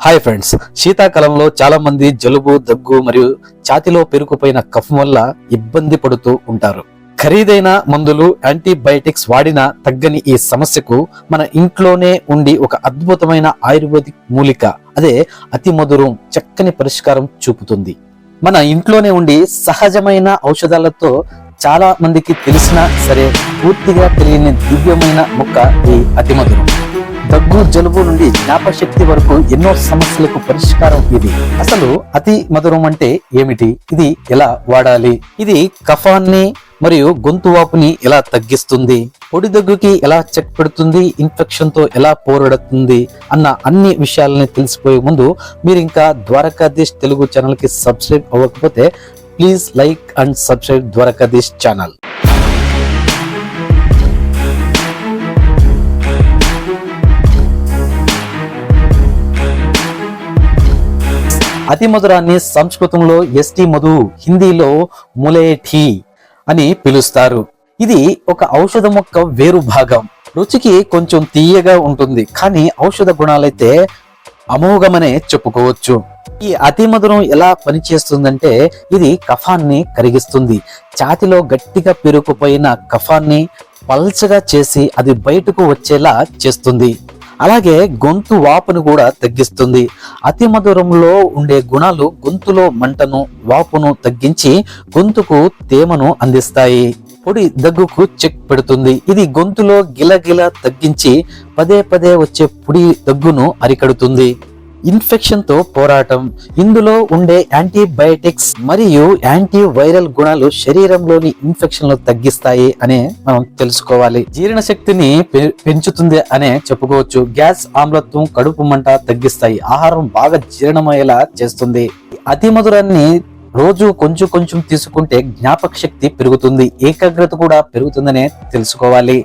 Hi friends శీతాకాలంలో చాలా మంది జలుబు దగ్గు మరియు ఛాతిలో పెరుకుపోయిన కఫం వల్ల ఇబ్బంది పడుతూ ఉంటారు. ఖరీదైన మందులు యాంటీబయాటిక్స్ వాడినా తగ్గని ఈ సమస్యకు మన ఇంట్లోనే ఉండి ఒక అద్భుతమైన ఆయుర్వేదిక్ మూలిక అదే అతి మధురం చక్కని పరిష్కారం చూపుతుంది. మన ఇంట్లోనే ఉండి సహజమైన ఔషధాలతో చాలా మందికి తెలిసినా సరే పూర్తిగా తెలియని దివ్యమైన మొక్క ఈ అతి మధురం. దగ్గు జలుబు నుండి జ్ఞాపశక్తి వరకు ఎన్నో సమస్యలకు పరిష్కారం ఇది. అసలు అతి మధురం అంటే ఏమిటి? ఇది ఎలా వాడాలి? ఇది కఫాన్ని మరియు గొంతు వాపుని ఎలా తగ్గిస్తుంది? పొడి దగ్గుకి ఎలా చెక్ పెడుతుంది? ఇన్ఫెక్షన్తో ఎలా పోరాడుతుంది? అన్న అన్ని విషయాలని తెలిసిపోయే ముందు మీరు ఇంకా ద్వారకాధీష్ తెలుగు ఛానల్కి సబ్స్క్రైబ్ అవ్వకపోతే please like and subscribe Dwarkadhish channel. అతి మధురాన్ని సంస్కృతంలో ఎస్టి మధు హిందీలో ములేఠీ అని పిలుస్తారు. ఇది ఒక ఔషధ మొక్క వేరు భాగం. రుచికి కొంచెం తీయగా ఉంటుంది కానీ ఔషధ గుణాలైతే అమోఘమనే చెప్పుకోవచ్చు. ఈ అతి మధురం ఎలా పనిచేస్తుందంటే ఇది కఫాన్ని కరిగిస్తుంది. ఛాతిలో గట్టిగా పెరుకుపోయిన కఫాన్ని పల్చగా చేసి అది బయటకు వచ్చేలా చేస్తుంది. అలాగే గొంతు వాపును కూడా తగ్గిస్తుంది. అతి మధురంలో ఉండే గుణాలు గొంతులో మంటను వాపును తగ్గించి గొంతుకు తేమను అందిస్తాయి. పొడి దగ్గుకు చెక్ పెడుతుంది. ఇది గొంతులో గిలగిల తగ్గించి పదే పదే వచ్చే పొడి దగ్గును అరికడుతుంది. ఇన్ఫెక్షన్తో పోరాటం. ఇందులో ఉండే యాంటీబయాటిక్స్ మరియు యాంటీ వైరల్ గుణాలు శరీరంలోని ఇన్ఫెక్షన్లు తగ్గిస్తాయి అనే మనం తెలుసుకోవాలి. జీర్ణ శక్తిని పె- పెంచుతుంది అనే చెప్పుకోవచ్చు. గ్యాస్ ఆమ్లత్వం కడుపు మంట తగ్గిస్తాయి. ఆహారం బాగా జీర్ణమయ్యేలా చేస్తుంది. అతి మధురాన్ని రోజు కొంచెం కొంచెం తీసుకుంటే జ్ఞాపక శక్తి పెరుగుతుంది. ఏకాగ్రత కూడా పెరుగుతుందనే తెలుసుకోవాలి.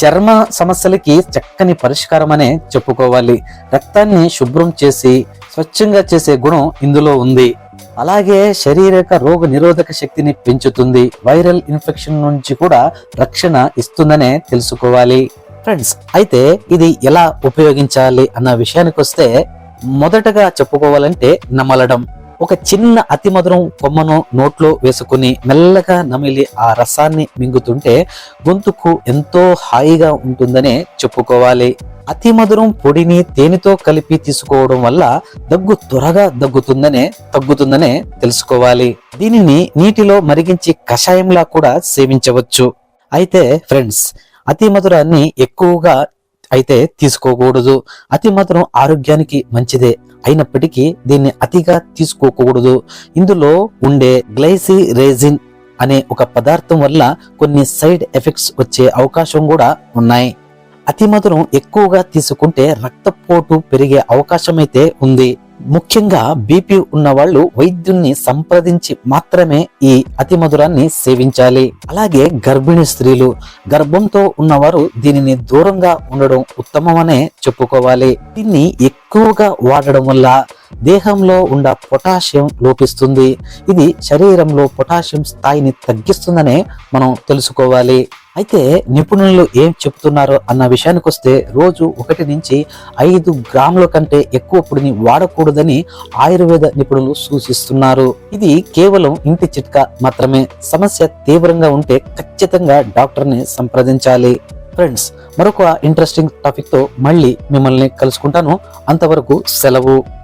చర్మ సమస్యలకి చక్కని పరిష్కారం అనే చెప్పుకోవాలి. రక్తాన్ని శుభ్రం చేసి స్వచ్ఛంగా చేసే గుణం ఇందులో ఉంది. అలాగే శరీరక రోగ నిరోధక శక్తిని పెంచుతుంది. వైరల్ ఇన్ఫెక్షన్ నుంచి కూడా రక్షణ ఇస్తుందనే తెలుసుకోవాలి. ఫ్రెండ్స్ అయితే ఇది ఎలా ఉపయోగించాలి అన్న విషయానికి వస్తే మొదటగా చెప్పుకోవాలంటే నమలడం. ఒక చిన్న అతి మధురం కొమ్మను నోట్లో వేసుకుని మెల్లగా నమిలి ఆ రసాన్ని మింగుతుంటే గొంతుకు ఎంతో హాయిగా ఉంటుందనే చెప్పుకోవాలి. అతి మధురం పొడిని తేనెతో కలిపి తీసుకోవడం వల్ల దగ్గు త్వరగా దగ్గుతుందనే తగ్గుతుందనే తెలుసుకోవాలి. దీనిని నీటిలో మరిగించి కషాయంలా కూడా సేవించవచ్చు. అయితే ఫ్రెండ్స్ అతి మధురాన్ని ఎక్కువగా అయితే తీసుకోకూడదు. అతి మధురం ఆరోగ్యానికి మంచిదే అయినప్పటికీ దీన్ని అతిగా తీసుకోకూడదు. ఇందులో ఉండే గ్లైసి రేజిన్ అనే ఒక పదార్థం వల్ల కొన్ని సైడ్ ఎఫెక్ట్స్ వచ్చే అవకాశం కూడా ఉన్నాయి. అతి మధురం ఎక్కువగా తీసుకుంటే రక్తపోటు పెరిగే అవకాశం అయితే ఉంది. ముఖ్యంగా బీపీ ఉన్నవాళ్ళు వైద్యుల్ని సంప్రదించి మాత్రమే ఈ అతి మధురాన్ని సేవించాలి. అలాగే గర్భిణీ స్త్రీలు గర్భంతో ఉన్నవారు దీనిని దూరంగా ఉండడం ఉత్తమమనే చెప్పుకోవాలి. దీన్ని ఎక్కువగా వాడడం వల్ల దేహంలో ఉన్న పొటాషియం లోపిస్తుంది. ఇది శరీరంలో పొటాషియం స్థాయిని తగ్గిస్తుందనే మనం తెలుసుకోవాలి. అయితే నిపుణులు ఏం చెప్తున్నారు అన్న విషయానికి వస్తే రోజు ఒకటి నుంచి ఐదు గ్రాముల కంటే ఎక్కువ పొడిని వాడకూడదని ఆయుర్వేద నిపుణులు సూచిస్తున్నారు. ఇది కేవలం ఇంటి చిట్కా మాత్రమే. సమస్య తీవ్రంగా ఉంటే ఖచ్చితంగా డాక్టర్ని సంప్రదించాలి. ఫ్రెండ్స్ మరొక ఇంట్రెస్టింగ్ టాపిక్తో మళ్ళీ మిమ్మల్ని కలుసుకుంటాను. అంతవరకు సెలవు.